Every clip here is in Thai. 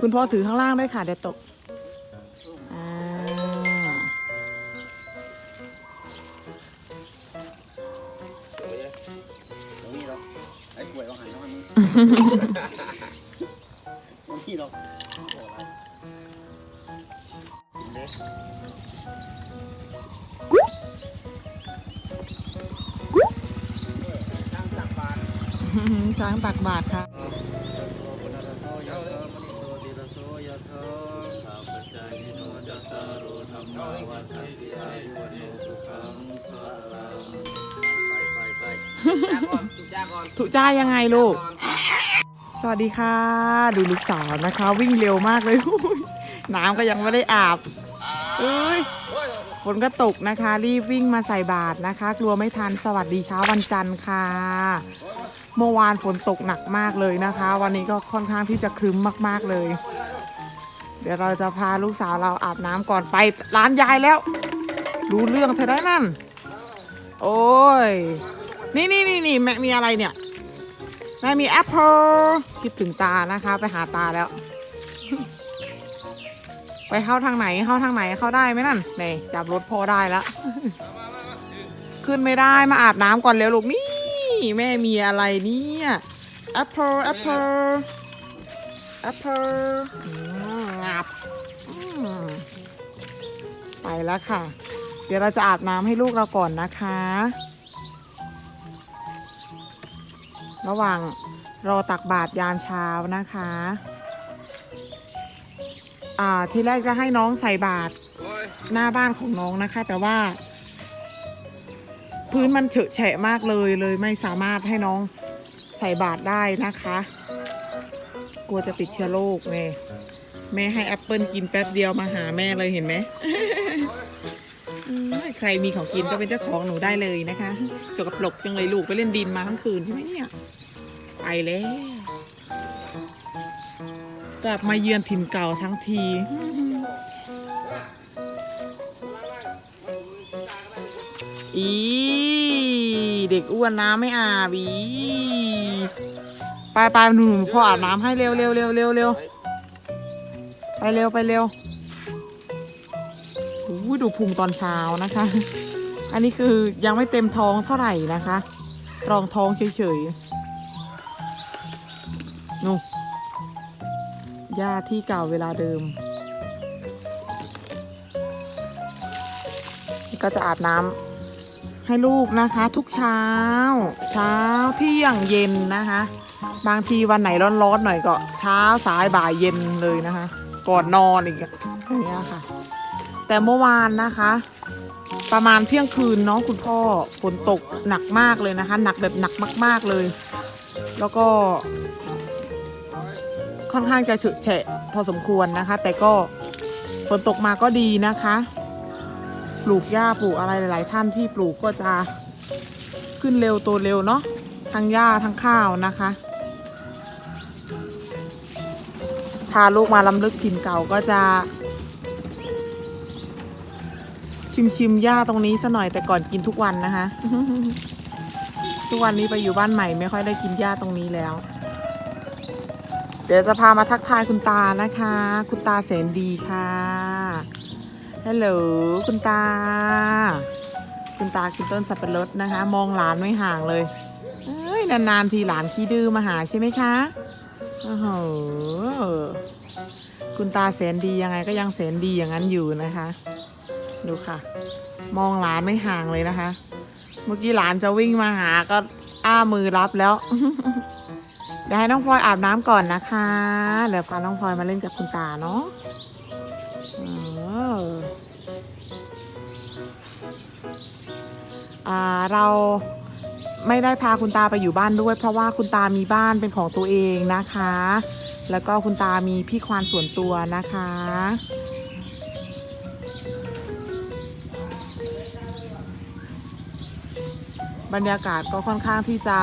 คุณพ่อถือข้างล่างด้วยค่ะเดี๋ยวตกอ่าเดี๋ยวนี้หรอกไอ้ป่วยเอาหายแล้วมันไม่มีหรอกกินเด้ตั้งตักบาตรช้างตักบาตรค่ะถูจ้ายังไงลูก สวัสดีค่ะ ดูลูกสาวนะคะ วิ่งเร็วมากเลย น้ำก็ยังไม่ได้อาบเอ้ยฝนก็ตกนะคะ รีบวิ่งมาใส่บาตรนะคะ กลัวไม่ทันสวัสดีเช้าวันจันทร์ค่ะ เมื่อวานฝนตกหนักมากเลยนะคะ วันนี้ก็ค่อนข้างที่จะครึ้มมาก ๆเลย เดี๋ยวเราจะพาลูกสาวเราอาบน้ำก่อนไปร้านยายแล้ว รู้เรื่องเธอได้นั่น โอ้ย นี่นี่นี่นี่แม่มีอะไรเนี่ย แม่มีแอปเปิลคิดถึงตานะคะ ไปหาตาแล้ว ไปเข้าทางไหนเข้าทางไหนเข้าได้ไหมนั่นนี่จับรถพอได้แล้ว ขึ้นไม่ได้มาอาบน้ำก่อนเร็วลูกนี่ แม่มีอะไรเนี่ยแอปเปิลแอปเปิลแอปเปิลงับอืมไปแล้วค่ะ เดี๋ยวเราจะอาบน้ำให้ลูกเราก่อนนะคะ ระหว่างรอตักบาตรยามเช้านะคะอ่าที่แรกจะให้น้องใส่บาตรหน้าบ้านของน้องนะคะ แต่ว่า พื้นมันเฉอะแฉะมากเลยเลยไม่สามารถให้น้องใส่บาตรได้นะคะ กลัวจะติดเชื้อโรคแม่แม่ให้แอปเปิลกินแป๊บเดียวมาหาแม่เลยเห็นไหมอืมใครมีของกินก็เป็นเจ้าของหนูได้เลยนะคะ สกปรกจังเลยลูกไปเล่นดินมาทั้งคืนใช่ไหมเนี่ย ไปแล้ว กลับมาเยือนถิ่นเก่าทั้งที อีเด็กอ้วนน้ำไม่อาบอีไปไปหนูพ่ออาบน้ำให้เร็วเร็วเร็วเร็วเร็วไปเร็วไปเร็วอู้ดูพุงตอนเช้านะคะ อันนี้คือยังไม่เต็มท้องเท่าไหร่นะคะ รองท้องเฉยๆ นู่ย่าที่เก่าเวลาเดิม ก็จะอาบน้ำให้ลูกนะคะ ทุกเช้า เช้าเที่ยงเย็นนะคะ บางทีวันไหนร้อนๆหน่อยก็เช้าสายบ่ายเย็นเลยนะคะ ก่อนนอนอีกอย่างเงี้ยค่ะ แต่เมื่อวานนะคะ ประมาณเที่ยงคืนเนาะคุณพ่อฝนตกหนักมากเลยนะคะ หนักแบบหนักมาก ๆเลย แล้วก็ ค่อนข้างจะเฉอะแฉะพอสมควรนะคะ แต่ก็ฝนตกมาก็ดีนะคะ ปลูกหญ้าปลูกอะไรหลาย ๆ ท่านที่ปลูกก็จะขึ้นเร็วโตเร็วเนาะทั้งหญ้าทั้งข้าวนะคะพาลูกมาลำลึกถิ่นเก่าก็จะ ชิมชิมหญ้าตรงนี้ซะหน่อยแต่ก่อนกินทุกวันนะคะ ทุกวันนี้ไปอยู่บ้านใหม่ไม่ค่อยได้กินหญ้าตรงนี้แล้ว เดี๋ยวจะพามาทักทายคุณตานะคะ คุณตาแสนดีค่ะฮัลโหลคุณตา คุณตากินต้นสับปะรดนะคะ มองหลานไม่ห่างเลยเอ้ยนานๆทีหลานขี้ดื้อมาหาใช่ไหมคะโอ้โหคุณตาแสนดียังไงก็ยังแสนดีอย่างนั้นอยู่นะคะ ดูค่ะ มองหลานไม่ห่างเลยนะคะ เมื่อกี้หลานจะวิ่งมาหาก็อ้ามือรับแล้ว ดี๋ยวให้น้องพลอยอาบน้ำก่อนนะคะเดี๋ยวพาน้องพลอยมาเล่นกับคุณตาเนาะเอออ่าเราไม่ได้พาคุณตาไปอยู่บ้านด้วย เพราะว่าคุณตามีบ้านเป็นของตัวเองนะคะ แล้วก็คุณตามีพี่ควานส่วนตัวนะคะ บรรยากาศก็ค่อนข้างที่จะ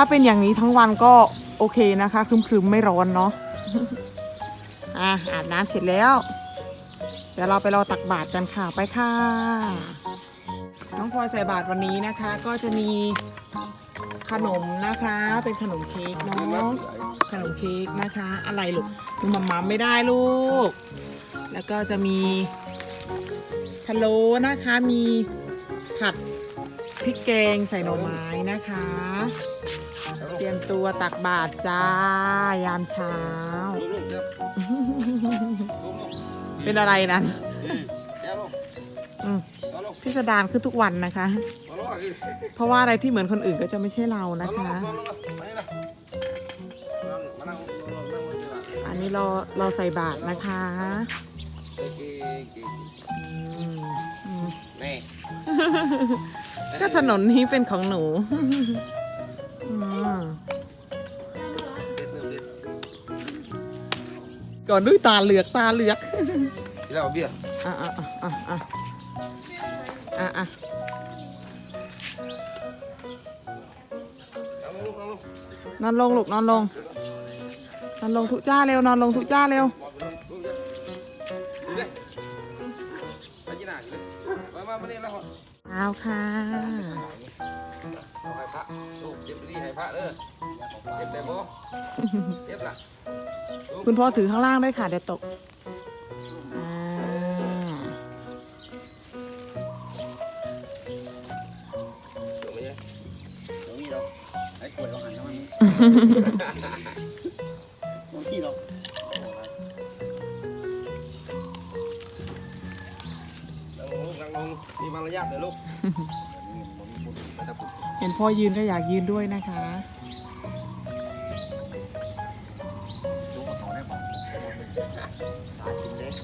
ถ้าเป็นอย่างนี้ทั้งวันก็โอเคนะคะครึมๆไม่ร้อนเนาะอะอาบน้ำเสร็จแล้ว เดี๋ยวเราไปรอตักบาตรกันค่ะไปค่ะ น้องพลอยใส่บาตรวันนี้นะคะ ก็จะมีขนมนะคะ เป็นขนมเค้กเนาะขนมเค้กนะคะ อะไรลูกมึงมัมมัมไม่ได้ลูก แล้วก็จะมีพะโล้นะคะมีผัดพริกแกงใส่หน่อไม้นะคะ เตรียมตัวตักบาตรจ้า ยามเช้า เป็นอะไรนั้นอืมพิสดารขึ้นทุกวันนะคะ เพราะว่าอะไรที่เหมือนคนอื่นก็จะไม่ใช่เรานะคะ อันนี้เราเราใส่บาตรนะคะอืมอืมก็ถนนนี้เป็นของหนูอืม ก่อนด้วยตาเหลือกตาเหลือกแล้วเบี้ยอะอะอะอะอะอะนอนลงลูกนอนลงนอนลงทุจ้าเร็วนอนลงทุจ้าเร็วไปที่ไหนไปมาไม่ได้แล้วเอาค่ะ เอาให้พระลูกเจ็บดีให้พระเด้อเจ็บแต่บ่เจ็บล่ะคุณพ่อถือข้างล่างได้วยค่ะเดี๋ยวตกอ่าเดี๋ยวไม่ใช่เดี๋ยวนี้เราไอ้ขวดเราหันแล้วมันบางทีเรานั่งลงลูกนั่งลงมีมารยาทเด้อลูก ไม่ต้องพูดเห็นพ่อยืนก็อยากยืนด้วยนะคะ รู้ว่าเขาได้บอกตากินเล็ก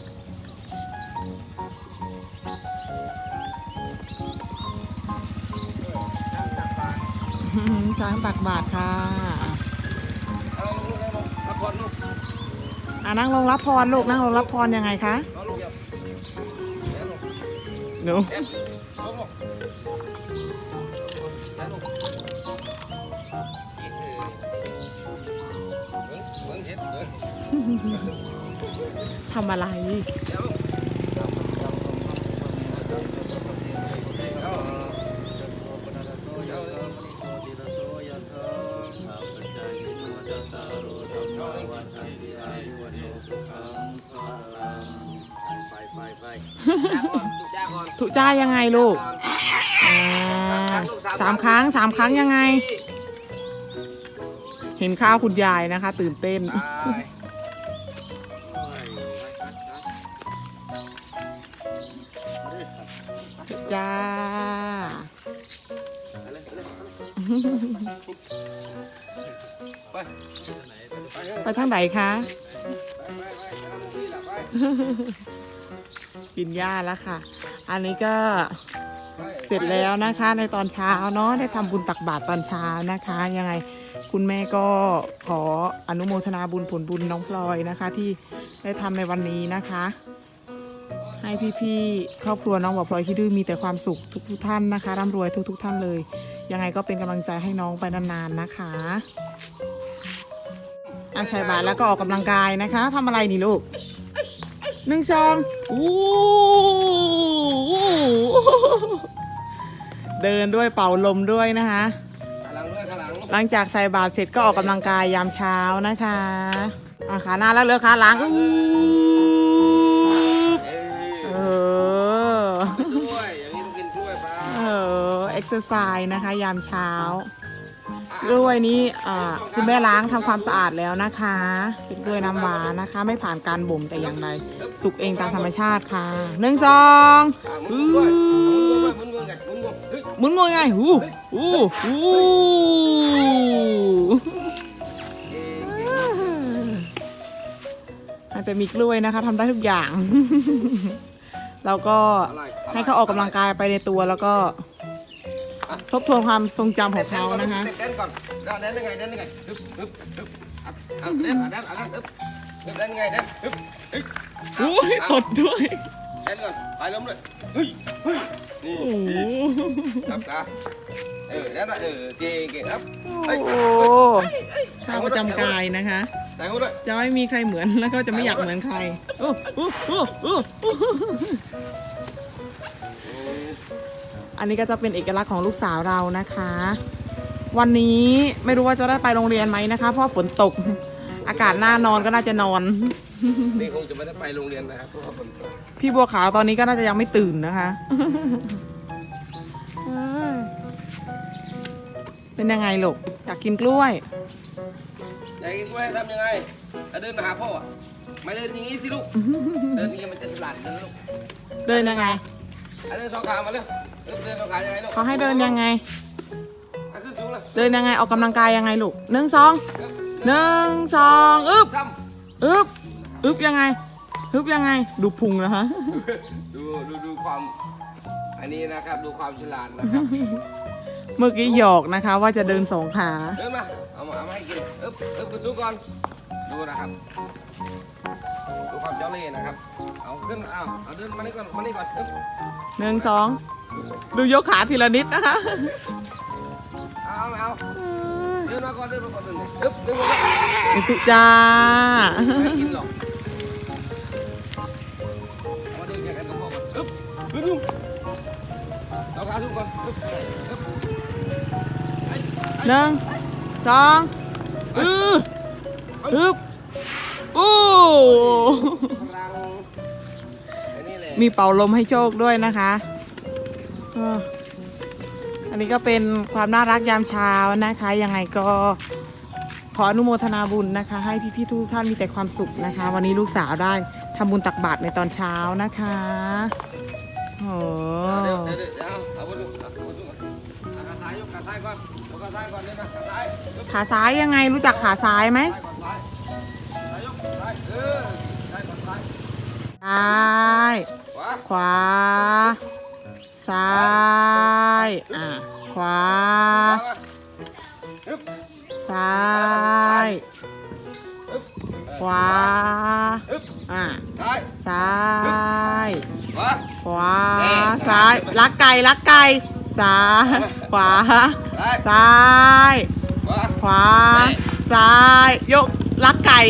ช้างตักบาตรค่ะเอาลูกนั่งลงพักผ่อนลูกอ่านั่งลงรับพรลูกนั่งลงรับพรยังไงคะนอนลูกอย่าแย่ลูก หนูแทำอะไรแย่ลูกไปไปไปจ้าก่อนจ้าก่อนทุจ้ายังไงลูกอ่าสามครั้งสามครั้งยังไง เห็นข้าวคุณยายนะคะ ตื่นเต้นไป จ้าไปไปไปทางไหนคะ กินหญ้าแล้วค่ะ อันนี้ก็เสร็จแล้วนะคะในตอนเช้าเนาะได้ทำบุญตักบาตรตอนเช้านะคะ ยังไงคุณแม่ก็ขออนุโมทนาบุญผลบุญน้องพลอยนะคะ ที่ได้ทำในวันนี้นะคะ ให้พี่ๆครอบครัวน้องบอกพลอยที่ดื้อมีแต่ความสุขทุกๆท่านนะคะร่ำรวยทุก ๆ ท่านเลย ยังไงก็เป็นกำลังใจให้น้องไปนานๆนะคะอาชัยบาตรแล้วก็ออกกำลังกายนะคะทำอะไรนี่ลูกหนึ่งสองอู้เดินด้วยเป่าลมด้วยนะคะข้างหลังด้วยข้างหลังหลังจากใส่บาตรเสร็จก็ออกกำลังกายยามเช้านะคะอะขาหน้าแล้วเลือขาหลังอู้ อเอ็กซ์ไซส์นะคะ ยามเช้ากล้วยนี้คุณแม่ล้างทำความสะอาดแล้วนะคะ เป็นกล้วยน้ำหวานนะคะ ไม่ผ่านการบ่มแต่อย่างใดสุกเองตามธรรมชาติค่ะหนึ่งสองหมุนด้วยหมุนด้วยหมุนด้วยไงหมุนด้วงไงหูหูหูเก่งอาจจะมีกล้วยนะคะทำได้ทุกอย่าง เราก็ให้เขาออกกำลังกายไปในตัวแล้วก็ ทบทวนความทรงจำของเขานะคะเต้นก่อนเต้นยังไงเต้นยังไงฮึบฮึบฮึบอะเต้นอะเต้นอะเต้นฮึบฮึบเต้นยังไงเต้นฮึบฮ้ยอุ้ยตดด้วยเต้นก่อนไปล้มเลยเฮ้ยเฮ้ยนี่ครับนะเออเต้นอะเออเก่งเก่งครับโอ้โหท่าประจำกายนะคะจะไม่มีใครเหมือนแล้วก็จะไม่อยากเหมือนใครโอ้โอ้โอ้โอ้ อ้อันนี้ก็จะเป็นเอกลักษณ์ของลูกสาวเรานะคะ วันนี้ไม่รู้ว่าจะได้ไปโรงเรียนไหมนะคะ เพราะฝนตก อากาศหน้านอนก็น่าจะนอน นี่คงจะไม่ได้ไปโรงเรียนนะครับเพราะว่าฝนตกพี่บัวขาวตอนนี้ก็น่าจะยังไม่ตื่นนะคะเอ้ยเป็นยังไงลูกอยากกินกล้วย อยากกินกล้วยทำยังไงอะเดินมาหาพ่ออะไม่เดินอย่างนี้สิลูก เดินอย่างนี้มันจะสลัดนะลูก เดินยังไงอะ เดินสองขามาเร็วเดินเดินสองขายังไงลูกเขาให้เดินยังไง อะขึ้นสูงเลยเดินยังไงออกกำลังกายยังไงลูกหนึ่งสองหนึ่งสองอึบซ้อึบอึบยังไงอึบยังไง ดูพุงนะคะำดูดูดูความ อันนี้นะครับ ดูความฉลาดนะครับ เมื่อกี้หยอกนะคะ ว่าจะเดินสองขา เดินมา เอามาเอามาให้กินอึ๊บอึ๊บขึ้นสูงก่อน ดูนะครับ ดูความเจ้าเล่ห์นะครับ เอาขึ้นเอาเอาเดินมานี่ก่อน มานี่ก่อนอึ๊บหนึ่งสอง ดูยกขาทีละนิดนะคะ เอาเอาเอาเดินมาก่อน เดินมาก่อนเดินนี่อึ๊บเดินมาก่อนอุตุจ้า ไม่กินหรอกเอามาเดินแข่งกันกับพ่อก่อนอึ๊บขึ้นลุง หนึ่งสองอืออึบอู้มีเป่าลมให้โชคด้วยนะคะอออันนี้ก็เป็นความน่ารักยามเช้านะคะ ยังไงก็ขออนุโมทนาบุญนะคะ ให้พี่ๆทุกท่านมีแต่ความสุขนะคะ วันนี้ลูกสาวได้ทำบุญตักบาตรในตอนเช้านะคะ โอ้เดี๋ยวเดี๋ยวเดี๋ยวเอาบนลูกเอาบนลูกขาซ้ายยกขาซ้ายก่อนยกขาซ้ายก่อนเลยนะขาซ้ายขาซ้ายยังไงรู้จักขาซ้ายไหมซ้ายก่อนซ้ายซ้ายยกซ้ายเออซ้ายก่อนซ้ายซ้ายขวาขวา ซ้าย อะ ขวา ซ้าย ขวา ลักไก่ลักไก่ซ้ายขวาซ้ายขวาซ้ายยกลักไก่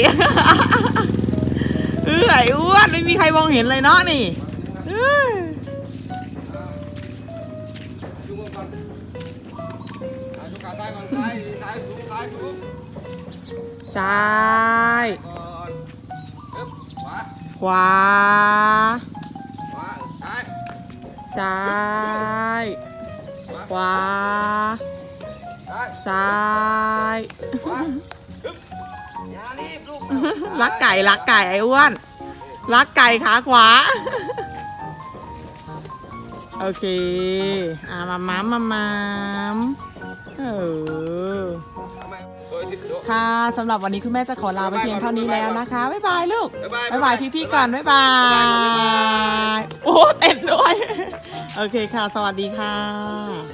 เออไอ้อ้วนไม่มีใครมองเห็นเลยเนาะนี่ซ้ายขวา ซ้าย ขวา ซ้ายซ้ายขวาฮึบอย่ารีบลูกลักไก่ลักไก่ไอ้อ้วนลักไก่ขาขวา โอเค อ่ามาม้ามมาม้ามเออ ค่ะสำหรับวันนี้คุณแม่จะขอลาไปเพียงเท่านี้แล้วนะคะ บ๊ายบายลูก บ๊ายบายบ๊ายบายพี่ๆก่อน บ๊ายบาบ๊ายบายยโอ้เต้นด้วย โอเคค่ะ สวัสดีค่ะ